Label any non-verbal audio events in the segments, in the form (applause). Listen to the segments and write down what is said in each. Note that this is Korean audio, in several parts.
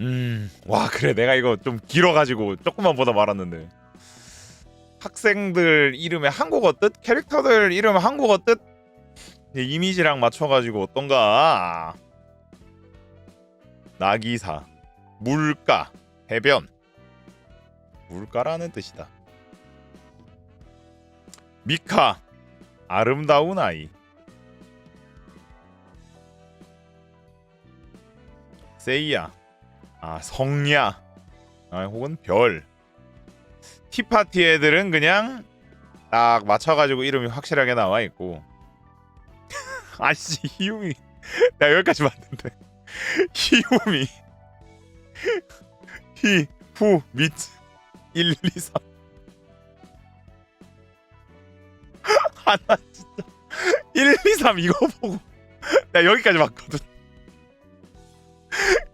음, 와 그래. 내가 이거 좀 길어가지고 조금만 보다 말았는데. 학생들 이름에 한국어 뜻, 캐릭터들 이름 한국어 뜻? 이제 이미지랑 맞춰가지고 어떤가? 나기사, 물가, 해변, 물가라는 뜻이다. 미카, 아름다운 아이. 세이야, 아 성야, 아, 혹은 별. 티파티 애들은 그냥 딱 맞춰가지고 이름이 확실하게 나와 있고. (laughs) 아씨 히우미, 나 여기까지 봤는데 (laughs) 히우미, 히후 (laughs) 밑 1, 2, 3. 아나 진짜 1, 2, 3 이거 보고 나 여기까지 봤거든.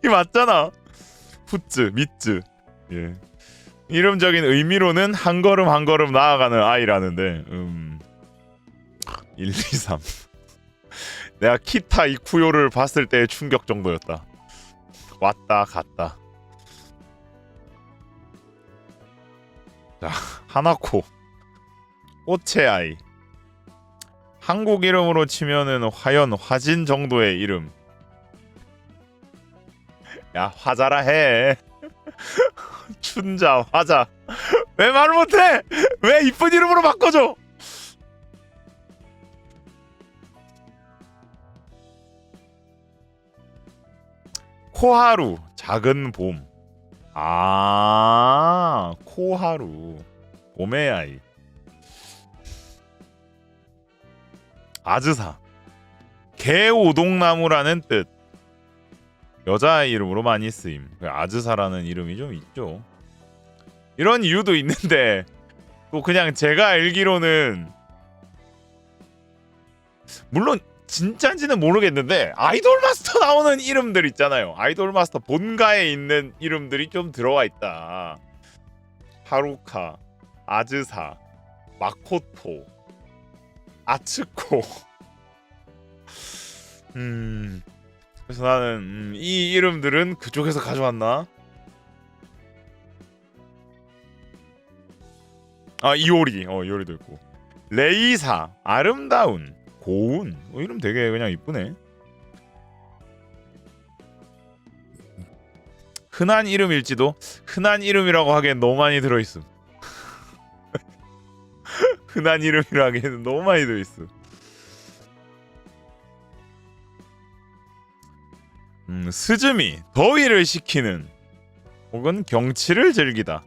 이 맞잖아. 푸츠, 미츠. 예. 이름적인 의미로는 한 걸음 한 걸음 나아가는 아이라는데, 음. 1, 2, 3. 내가 키타 이쿠요를 봤을 때의 충격 정도였다. 왔다 갔다. 자, 하나코. 꽃의 아이. 한국 이름으로 치면은 화연, 화진 정도의 이름. 야 화자라 해. (laughs) 춘자 화자. 왜 말을 못해? 왜 이쁜 이름으로 바꿔줘? 코하루 작은 봄 아 코하루. 봄의 아이. 아즈사. 개오동나무라는 뜻 여자 이름으로 많이 쓰임. 그 아즈사라는 이름이 좀 있죠. 이런 이유도 있는데 또 그냥 제가 알기로는 물론 진짜인지는 모르겠는데 아이돌 마스터 나오는 이름들 있잖아요. 아이돌 마스터 본가에 있는 이름들이 좀 들어와 있다. 하루카, 아즈사, 마코토, 아츠코. (laughs) 음. 그래서 나는 음, 이 이름들은 그쪽에서 가져왔나? 아 이오리, 어 이오리도 있고 레이사, 아름다운, 고운, 어, 이름 되게 그냥 이쁘네. 흔한 이름일지도 흔한 이름이라고 하기엔 너무 많이 들어있음. (laughs) 흔한 이름이라 하기에는 너무 많이 들어있음. 음, 스즈미 더위를 식히는 혹은 경치를 즐기다.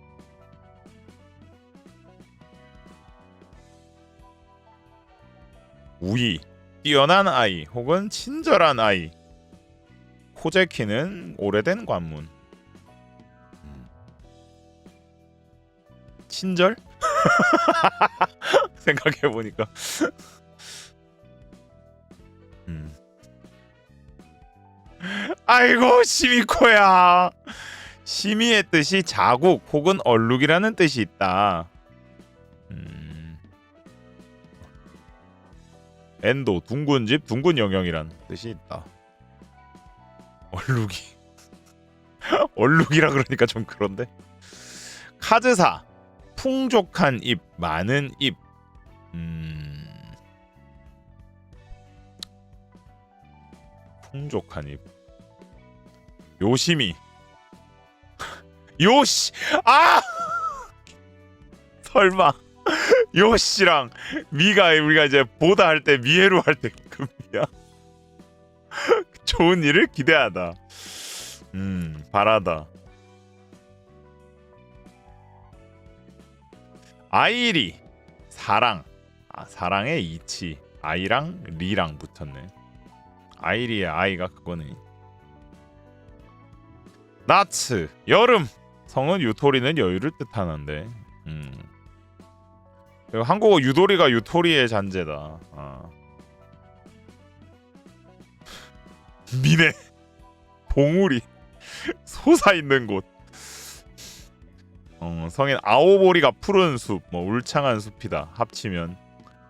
우이 뛰어난 아이 혹은 친절한 아이. 코제키는 오래된 관문. 음. 친절? (laughs) 생각해 보니까. (laughs) 음. 아이고 시미코야. 시미의 뜻이 자국 혹은 얼룩이라는 뜻이 있다. 음. 엔도 둥근 집 둥근 영역이란 뜻이 있다. 얼룩이 (laughs) 얼룩이라 그러니까 좀 그런데. 카즈사 풍족한 잎 많은 잎. 음. 잎. 요시미. (laughs) 요시. 아! (laughs) 설마. (laughs) 요시랑 미가 우리가 이제 보다 할 때 미에루 할때 급이야. 좋은 일을 기대하다. 음, 바라다. 아이리 사랑. 아, 사랑의 이치. 아이랑 리랑 붙었네. 아이리의 아이가 그거네. 나츠 여름 성은 유토리는 여유를 뜻하는데. 음. 그리고 한국어 유도리가 유토리의 잔재다. 아. 미네 봉우리 솟아 있는 곳. 어, 성인 아오보리가 푸른 숲, 뭐 울창한 숲이다. 합치면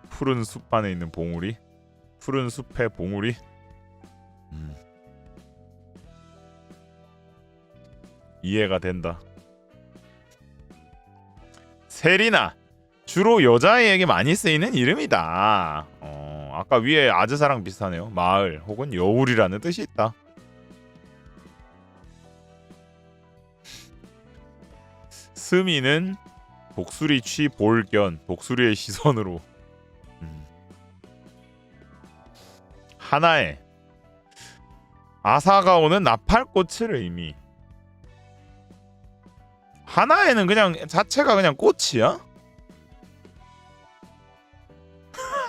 푸른 숲 안에 있는 봉우리, 푸른 숲의 봉우리. 음. 이해가 된다. 세리나 주로 여자애에게 많이 쓰이는 이름이다. 어, 아까 위에 아즈사랑 비슷하네요. 마을 혹은 여울이라는 뜻이 있다. 스미는 독수리 취 볼견 독수리의 시선으로 음. 하나에 아사가 오는 나팔꽃을 의미. 하나에는 그냥 자체가 그냥 꽃이야?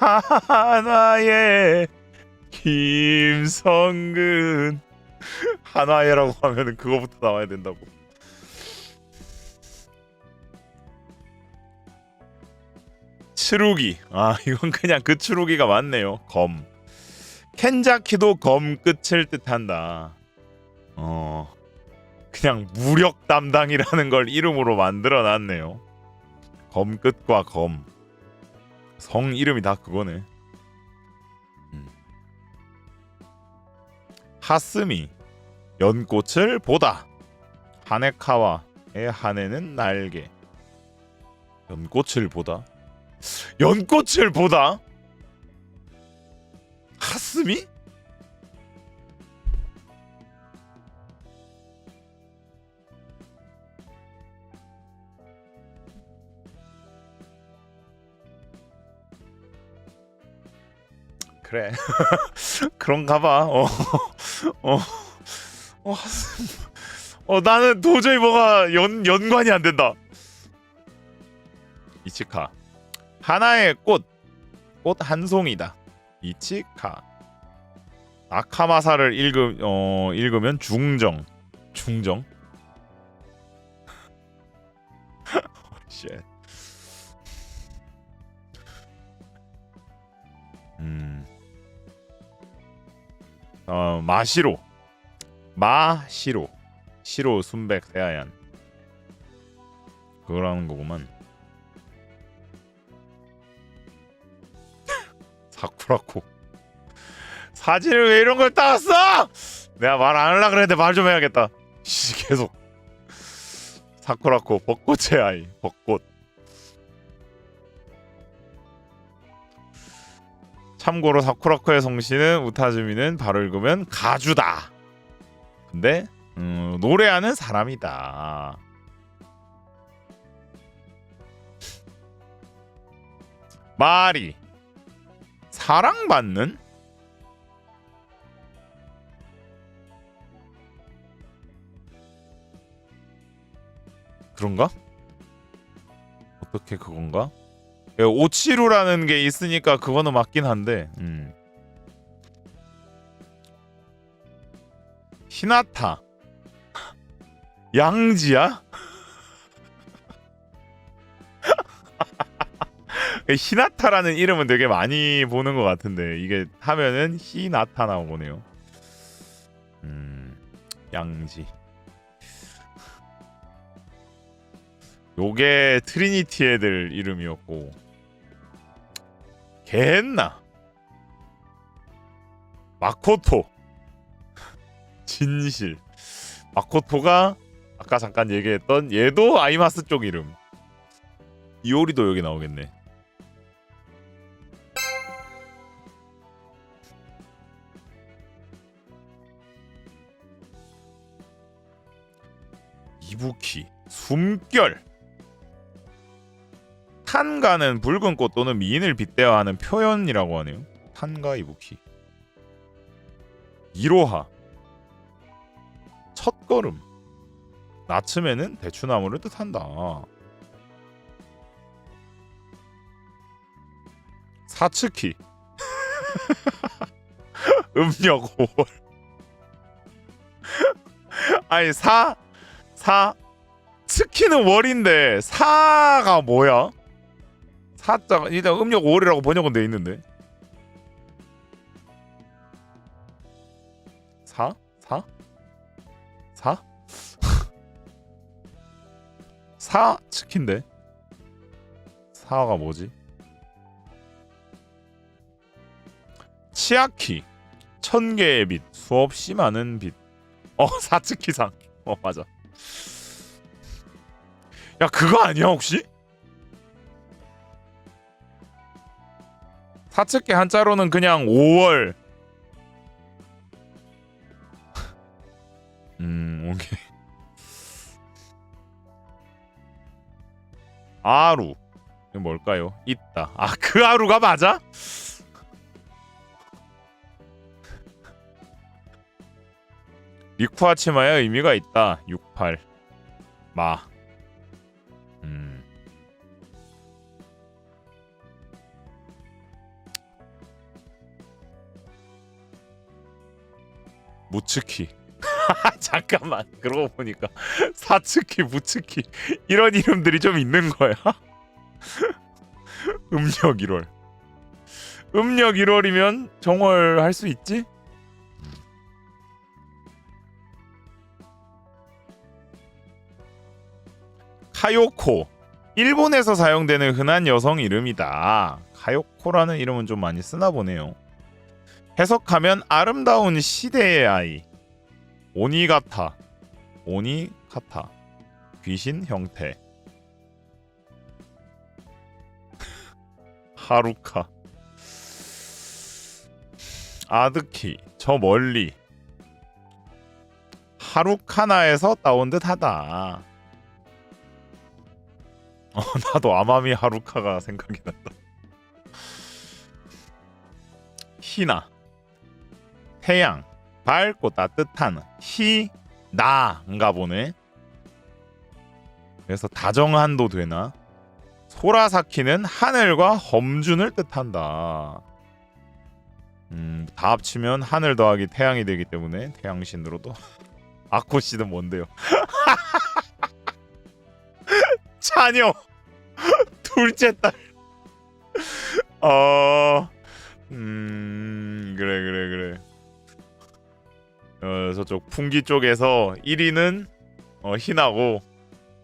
(laughs) 하나에 김성근. 하나에라고 하면은 그거부터 나와야 된다고. 추루기. 아 이건 그냥 그 추루기가 맞네요. 검 켄자키도 검 끝을 뜻한다. 어 그냥 무력 담당이라는 걸 이름으로 만들어 놨네요. 검 끝과 검. 성 이름이 다 그거네. 음. 하스미 연꽃을 보다. 하네카와의 하네는 날개. 연꽃을 보다? 연꽃을 보다 하스미? 그래 (laughs) 그런가 봐. 어, (laughs) 어, 어. 어, 나는 도저히 뭐가 연 연관이 안 된다. 이치카 하나의 꽃, 꽃 한 송이다. 이치카. 아카마사를 읽음 어 읽으면 중정, 중정. (laughs) 쉣. 음. 어 마시로, 마시로, 시로 순백 세아얀. 그거라는 거구만. 사쿠라코 사진을 왜 이런 걸 따왔어? 내가 말 안 하려 그랬는데 말 좀 해야겠다. (laughs) 씨 계속 사쿠라코 벚꽃의 아이 벚꽃. 참고로 사쿠라코의 성씨는 우타즈미는 바로 읽으면 가주다. 근데 음, 노래하는 사람이다. 말이 사랑받는 그런가? 어떻게 그건가? 예, 오치루라는 게 있으니까 그거는 맞긴 한데 음. 히나타 (laughs) 양지야? 히나타라는 이름은 되게 많이 보는 것 같은데 이게 하면은 히나타 나오네요. 음, 양지. 요게 트리니티 애들 이름이었고. 겐나. 마코토. (laughs) 진실. 마코토가 아까 잠깐 얘기했던 얘도 아이마스 쪽 이름. 이오리도 여기 나오겠네 이부키 숨결. 탄가는 붉은 꽃 또는 미인을 빗대어 하는 표현이라고 하네요. 탄가 이부키. 이로하. 첫걸음. 나츠메는 대추나무를 뜻한다. 사츠키. (laughs) 음력 5월. (laughs) 아니 사 사 스키는 월인데 사가 뭐야? 사자가 일단 음력 5월이라고 번역은 돼 있는데 사? 사? 사? (laughs) 사 치킨데 사가 뭐지? 치아키 천 개의 빛 수없이 많은 빛. 어 (laughs) 사츠키상. 어 맞아. 야 그거 아니야 혹시? 사츠키 한자로는 그냥 5월. (laughs) 음 오케이. 아루 이게 뭘까요? 있다. 아 그 아루가 맞아? 리쿠아 치마의 의미가 있다. 68 마. 음. 무츠키. (laughs) 잠깐만. 그러고 보니까 (laughs) 사츠키, 무츠키 이런 이름들이 좀 있는 거야. (laughs) 음력 1월. 음력 1월이면 정월 할 수 있지? 카요코. 일본에서 사용되는 흔한 여성 이름이다. 카요코라는 이름은 좀 많이 쓰나 보네요. 해석하면 아름다운 시대의 아이. 오니가타. 오니카타. 귀신 형태. (laughs) 하루카. 아드키. 저 멀리. 하루카나에서 따온 듯하다. (laughs) 어, 나도 아마미 하루카가 생각이 난다. 희나 태양 밝고 따뜻한 희나인가 보네. 그래서 다정한도 되나? 소라사키는 하늘과 험준을 뜻한다. 음, 다 합치면 하늘 더하기 태양이 되기 때문에 태양신으로도 (laughs) 아코 씨는 뭔데요? (laughs) 자녀 (laughs) 둘째 딸. (laughs) 어, 음, 그래 그래 그래. 어, 저쪽 풍기 쪽에서 1위는 어, 희나고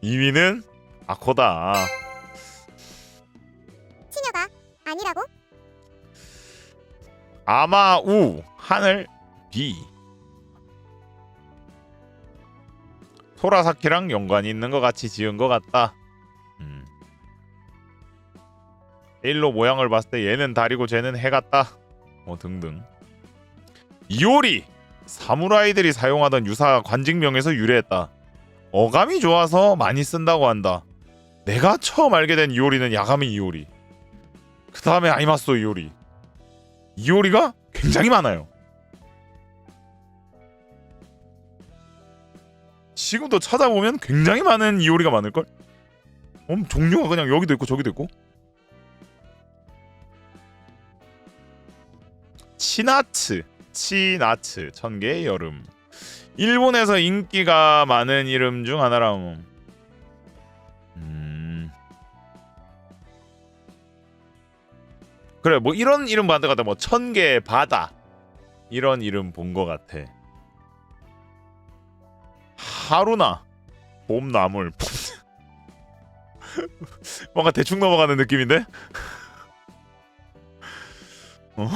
2위는 아코다. 치녀가 아니라고? 아마 우 하늘 비. 소라사키랑 연관이 있는 것 같이 지은 것 같다. 일로 모양을 봤을 때 얘는 달이고 쟤는 해 같다. 뭐 등등. 이오리 사무라이들이 사용하던 유사 관직명에서 유래했다. 어감이 좋아서 많이 쓴다고 한다. 내가 처음 알게 된 이오리는 야가미 이오리. 그 다음에 아이마스 이오리. 이오리가 굉장히 많아요. 지금도 찾아보면 굉장히 많은 이오리가 많을걸? 음, 종류가 그냥 여기도 있고 저기도 있고 치나츠 치나츠 천개의 여름. 일본에서 인기가 많은 이름 중 하나라고. 음. 그래 뭐 이런 이름 받은 것 같아. 뭐 천개 바다. 이런 이름 본 것 같아. 하루나 봄나물. (laughs) 뭔가 대충 넘어가는 느낌인데? (laughs) 어?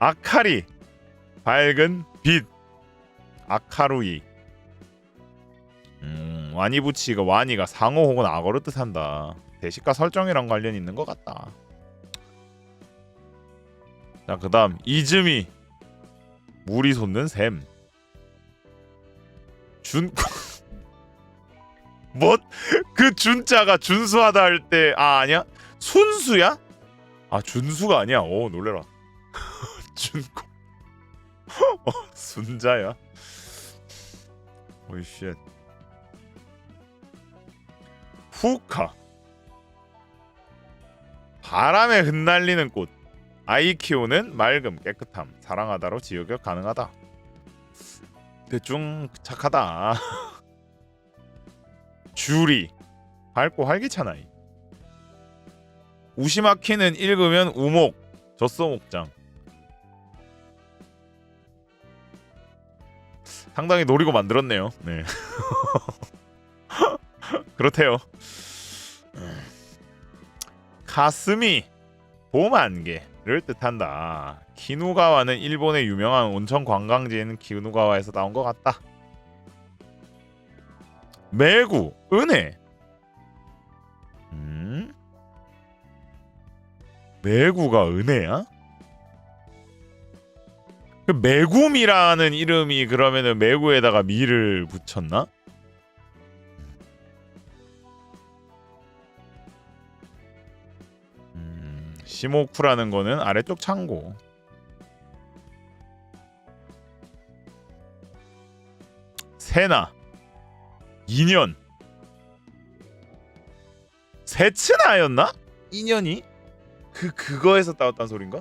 아카리 밝은 빛 아카루이. 음, 와니부치가 와니가 상어 혹은 악어를 뜻한다. 대시가 설정이랑 관련 있는 것 같다. 자 그 다음 이즈미. 물이 솟는 샘. 준... (laughs) 뭐? 그 준자가 준수하다 할 때 아 아니야? 순수야? 아 준수가 아니야. 오 놀래라 준코 (laughs) 어, 순자야. 오이 쉣. 후카. 바람에 흩날리는 꽃. 아이 키우는 맑음 깨끗함 사랑하다로 지역역 가능하다. 대충 착하다. (laughs) 주리. 밝고 활기찬 아이. 우시마키는 읽으면 우목. 젖소목장. 상당히 노리고 만들었네요. 네. (laughs) 그렇대요. 가스미 봄 안개를 뜻한다. 키누가와는 일본의 유명한 온천 관광지인 키누가와에서 나온 것 같다. 매구 은혜 음? 매구가 은혜야? 그 매구미라는 이름이 그러면은 매구에다가 미를 붙였나? 음, 시모쿠라는 거는 아래쪽 창고. 세나 2년 세츠나였나? 2년이? 그 그거에서 따왔단 소린가?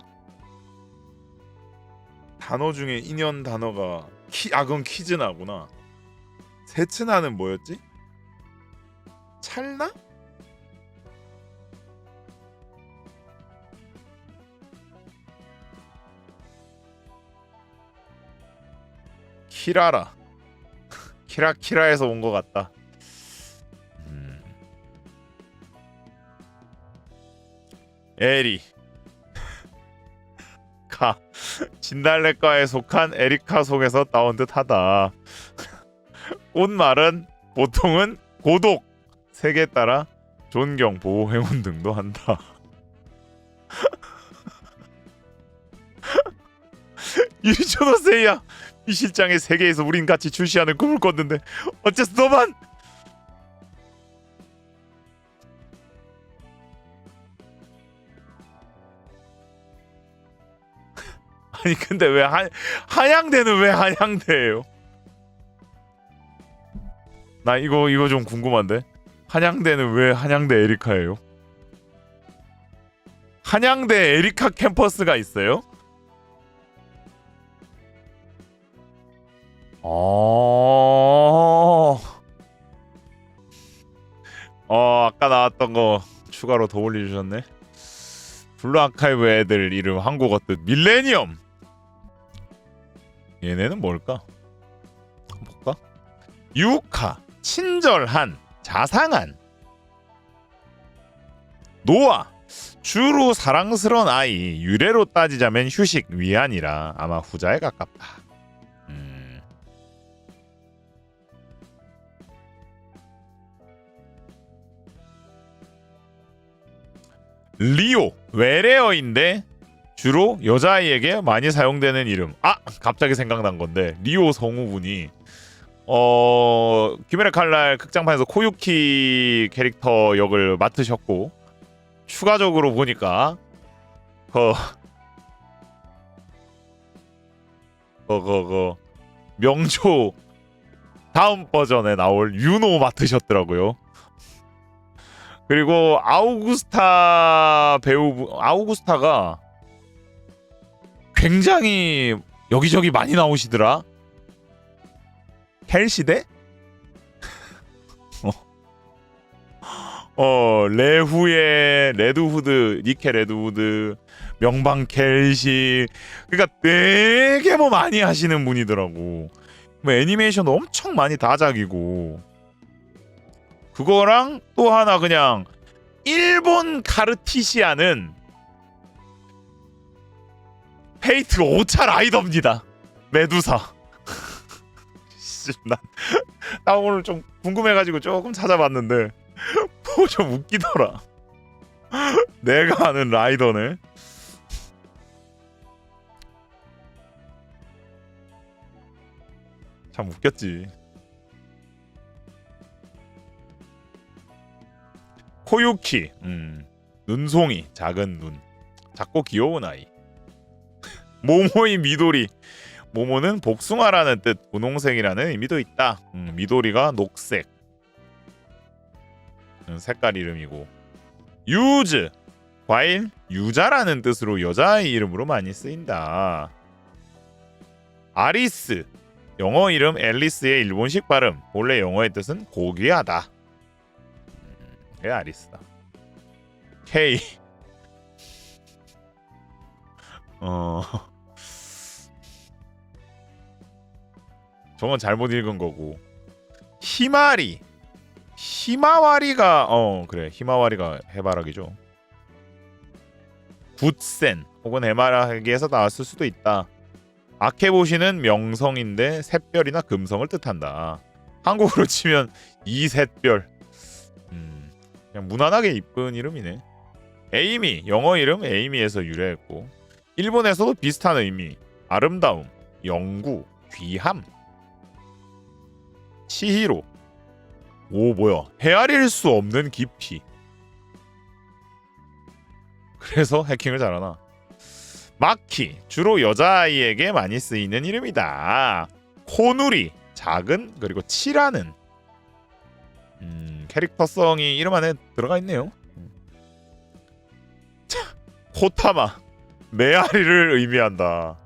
단어 중에 인연 단어가 키, 아 그건 키즈나구나. 세츠나는 뭐였지? 찰나? 키라라. (laughs) 키라 키라에서 온 것 같다. 음. 에리. 가. 진달래과에 속한 에리카 속에서 따온 듯하다. 꽃말은 보통은 고독, 색에 따라 존경, 보호, 행운 등도 한다. (laughs) 유리초도 세이야. 이 실장의 세계에서 우린 같이 출시하는 꿈을 꿨는데 어째서 너만 (laughs) 아니 근데 왜 한, 한양대는 왜 한양대예요? 나 이거 이거 좀 궁금한데 한양대는 왜 한양대 에리카예요? 한양대 에리카 캠퍼스가 있어요? 어. 어 아까 나왔던 거 추가로 더 올려주셨네. 블루 아카이브 애들 이름 한국어 뜻 밀레니엄. 얘네는 뭘까? 볼까? 유카 친절한 자상한 노아 주로 사랑스러운 아이 유래로 따지자면 휴식 위안이라 아마 후자에 가깝다. 음. 리오 외래어인데 주로 여자아이에게 많이 사용되는 이름. 아 갑자기 생각난 건데 리오 성우분이 어 귀멸의 칼날 극장판에서 코유키 캐릭터 역을 맡으셨고 추가적으로 보니까 그 그그 명조 다음 버전에 나올 윤호 맡으셨더라고요. 그리고 아우구스타 배우 아우구스타가 굉장히 여기저기 많이 나오시더라. 켈시대? (laughs) 어. 어 레후의 레드후드 니케 레드후드 명방 켈시 그러니까 되게 뭐 많이 하시는 분이더라고. 뭐 애니메이션도 엄청 많이 다작이고 그거랑 또 하나 그냥 일본 카르티시아는 페이트 5차 라이더입니다. 메두사. (laughs) 씨, 난, 나 오늘 좀 궁금해가지고 조금 찾아봤는데 뭐좀 웃기더라. 내가 아는 라이더네. 참 웃겼지. 코유키, 음, 눈송이, 작은 눈, 작고 귀여운 아이. 모모이 미도리, 모모는 복숭아라는 뜻, 분홍색이라는 의미도 있다. 음, 미도리가 녹색, 음, 색깔 이름이고, 유즈, 과일, 유자라는 뜻으로 여자의 이름으로 많이 쓰인다. 아리스, 영어 이름 앨리스의 일본식 발음, 본래 영어의 뜻은 고귀하다. 그게 아리스다. K (laughs) 어 저건 잘못 읽은 거고 히마리 히마와리가 어 그래 히마와리가 해바라기죠. 붓센 혹은 해바라기에서 나왔을 수도 있다. 아케보시는 명성인데 샛별이나 금성을 뜻한다. 한국으로 치면 이셋별. 음, 그냥 무난하게 이쁜 이름이네. 에이미 영어 이름 에이미에서 유래했고 일본에서도 비슷한 의미 아름다움, 영구, 귀함, 치히로. 오 뭐야 헤아릴 수 없는 깊이. 그래서 해킹을 잘하나. 마키 주로 여자아이에게 많이 쓰이는 이름이다. 코누리 작은 그리고 치라는 음, 캐릭터성이 이름 안에 들어가 있네요. 음. 자, 코타마 메아리를 의미한다.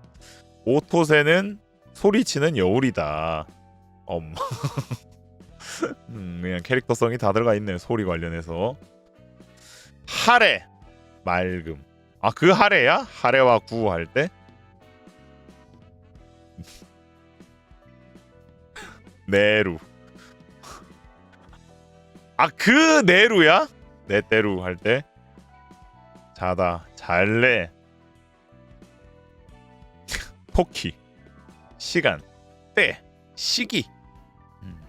오토세는 소리치는 여울이다. 엄. (laughs) 음, 그냥 캐릭터성이 다 들어가 있네 소리 관련해서. 하레 맑음. 아 그 하레야? 하레와 구 할 때? (laughs) 네루. 아 그 네루야? 네테루 할 때? 자다 잘래 (laughs) 토키 시간 때 시기. 음.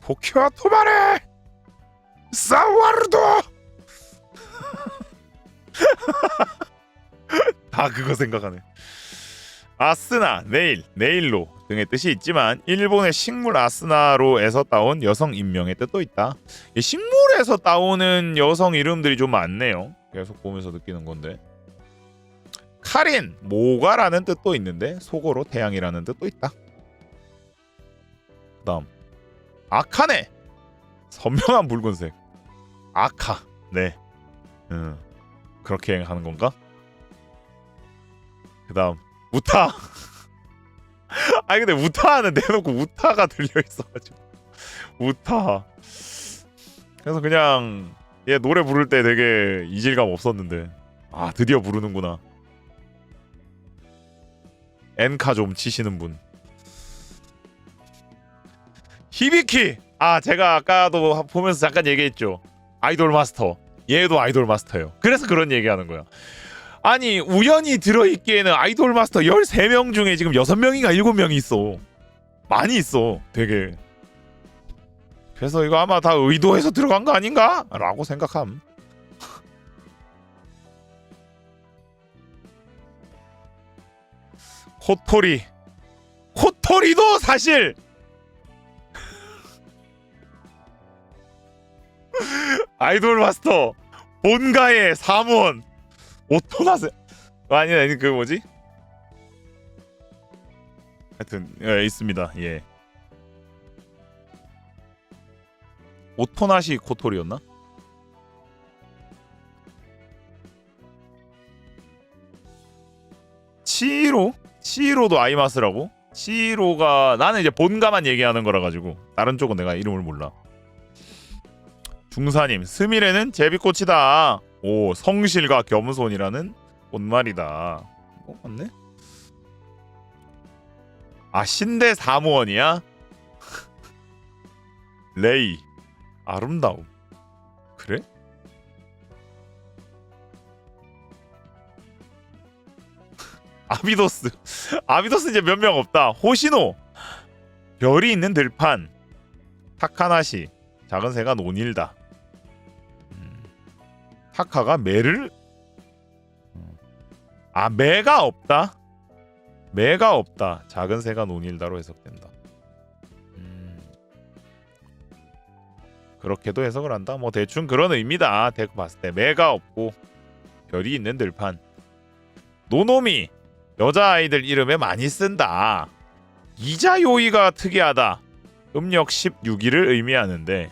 도쿄와 토마레 사와르도! (laughs) 다 그거 생각하네. 아스나 내일 내일로 등의 뜻이 있지만 일본의 식물 아스나로에서 따온 여성 인명의 뜻도 있다. 이 식물에서 따오는 여성 이름들이 좀 많네요. 계속 보면서 느끼는 건데 카린 모가라는 뜻도 있는데 속어로 태양이라는 뜻도 있다. 그다음 아카네. 선명한 붉은색. 아카. 네. 음, 그렇게 하는 건가? 그 다음 우타. (laughs) 아니 근데 우타는 내놓고 우타가 들려 있어가지고. 우타. 그래서 그냥 얘 노래 부를 때 되게 이질감 없었는데. 아 드디어 부르는구나 엔카 좀 치시는 분. 히비키! 아 제가 아까도 보면서 잠깐 얘기했죠. 아이돌 마스터. 얘도 아이돌 마스터예요. 그래서 그런 얘기하는 거야. 아니 우연히 들어있기에는 아이돌 마스터 13명 중에 지금 6명인가 7명이 있어. 많이 있어 되게. 그래서 이거 아마 다 의도해서 들어간 거 아닌가? 라고 생각함 코토리 코토리도 사실 (laughs) 아이돌 마스터 본가의 사무원 오토나세 아니 아니 그 뭐지? 하여튼 예, 있습니다. 예. 오토나시 코토리였나? 치히로? 치히로도 아이마스라고? 치히로가 나는 이제 본가만 얘기하는 거라 가지고 다른 쪽은 내가 이름을 몰라. 중사님 스미레는 제비꽃이다. 오 성실과 겸손이라는 꽃말이다. 어 맞네? 아 신대 사무원이야? (laughs) 레이 아름다움 아비도스. 아비도스 이제 몇 명 없다. 호시노. 별이 있는 들판. 타카나시. 작은 새가 논일다. 음, 타카가 매를? 음. 아 매가 없다? 매가 없다. 작은 새가 논일다로 해석된다. 음, 그렇게도 해석을 한다? 뭐 대충 그런 의미다. 대고 봤을 때 매가 없고 별이 있는 들판. 노노미 여자아이들 이름에 많이 쓴다. 이자 요이가 특이하다. 음력 16일을 의미하는데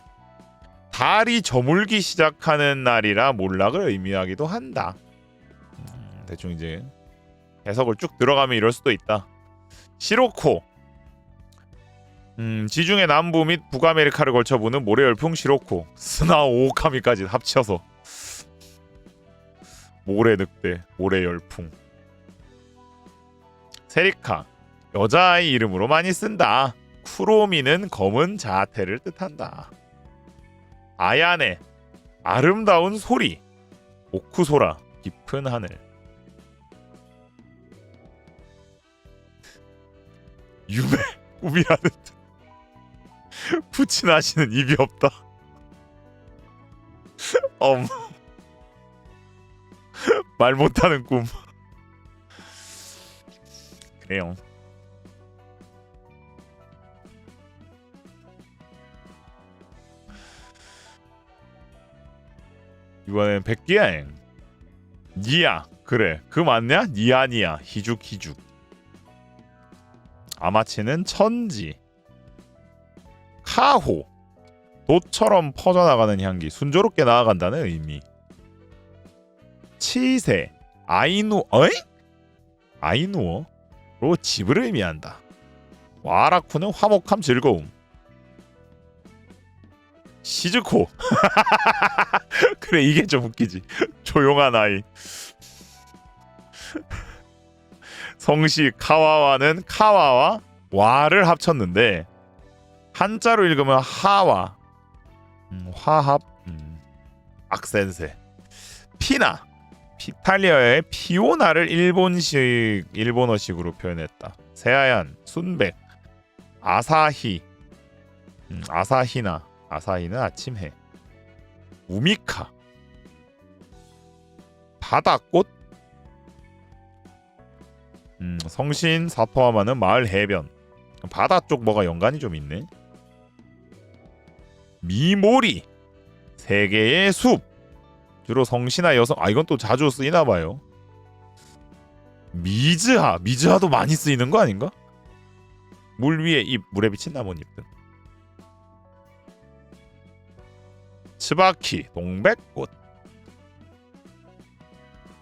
달이 저물기 시작하는 날이라 몰락을 의미하기도 한다. 음, 대충 이제 해석을 쭉 들어가면 이럴 수도 있다. 시로코. 음, 지중해 남부 및 북아메리카를 걸쳐 부는 모래열풍 시로코. 스나 오오카미까지 합쳐서 모래 늑대 모래 열풍 세리카 여자아이 이름으로 많이 쓴다. 쿠로미는 검은 자태를 뜻한다. 아야네 아름다운 소리 오쿠소라 깊은 하늘 유메 듯 푸친하시는 입이 없다 (laughs) 엄. (laughs) 말 못하는 꿈 그래요. 이번엔 백기야행. 니야 그래. 그 맞냐? 니아니야 희죽 희죽. 아마치는 천지. 카호. 돛처럼 퍼져나가는 향기. 순조롭게 나아간다는 의미. 치세. 아이누 어이? 아이누어 로 집을 의미한다. 와라쿠는 화목함 즐거움. 시즈코. (laughs) 그래 이게 좀 웃기지. 조용한 아이. 성시 카와와는 카와와 와를 합쳤는데 한자로 읽으면 하와. 음, 화합. 음, 악센세. 피나 피탈리아의 피오나를 일본식 일본어식으로 표현했다. 새하얀 순백 아사히. 음, 아사히나 아사히는 아침해. 우미카. 바다꽃. 음, 성신 사토하마는 마을 해변. 바다 쪽 뭐가 연관이 좀 있네? 미모리. 세계의 숲 주로 성신아 여성 아 이건 또 자주 쓰이나 봐요. 미즈하 미즈하도 많이 쓰이는 거 아닌가? 물 위에 잎 물에 비친 나뭇잎 등 츠바키 동백꽃.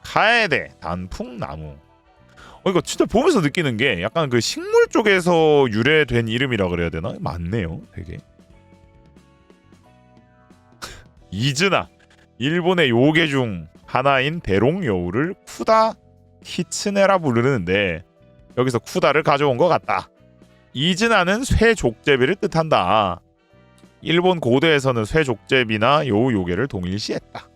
카에데 단풍나무. 어 이거 진짜 보면서 느끼는 게 약간 그 식물 쪽에서 유래된 이름이라 그래야 되나? 맞네요 되게. (laughs) 이즈나 일본의 요괴 중 하나인 대롱 여우를 쿠다 히츠네라 부르는데 여기서 쿠다를 가져온 것 같다. 이즈나는 쇠족제비를 뜻한다. 일본 고대에서는 쇠족제비나 여우 요괴를 동일시했다.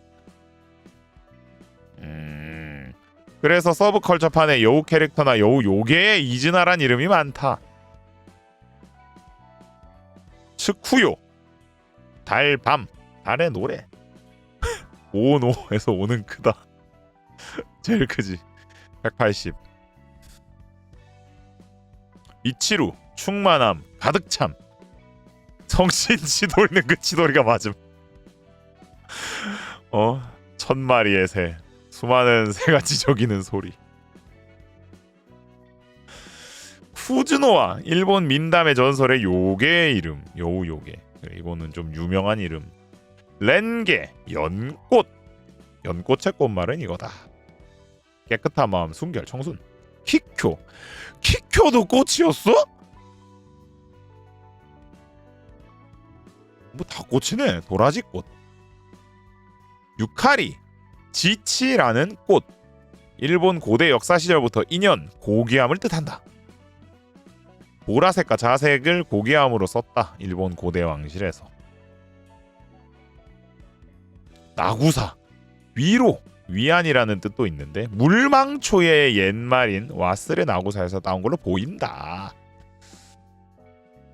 음, 그래서 서브컬처판에 여우 캐릭터나 여우 요괴의 이즈나란 이름이 많다. 츠쿠요. 달밤 달의 노래 오노에서 오는 크다 (laughs) 제일 크지 180 이치루 충만함 가득참 성신 치돌이는 그 치돌이가 맞음. (laughs) 어, 천 마리의 새, 수많은 새가 (laughs) 지저귀는 소리. 푸즈노와 일본 민담의 전설의 요괴의 이름, 여우 요괴. 이거는 좀 유명한 이름. 렌게, 연꽃. 연꽃의 꽃말은 이거다. 깨끗한 마음, 순결, 청순. 키쿄, 키쿄도 꽃이었어? 뭐 다 꽃이네 도라지 꽃 유카리 지치라는 꽃 일본 고대 역사 시절부터 인연 고귀함을 뜻한다 보라색과 자색을 고귀함으로 썼다 일본 고대 왕실에서 나구사 위로 위안이라는 뜻도 있는데 물망초의 옛말인 와스레 나구사에서 나온 걸로 보인다.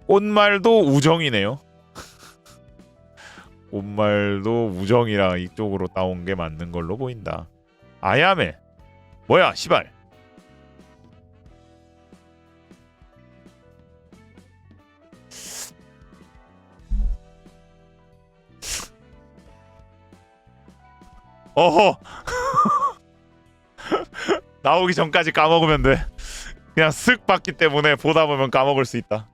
꽃말도 우정이네요. (laughs) 꽃말도 우정이랑 이쪽으로 따온 게 맞는 걸로 보인다. 아야메. 뭐야 시발 어허. (laughs) 나오기 전까지 까먹으면 돼. 그냥 쓱 봤기 때문에 보다 보면 까먹을 수 있다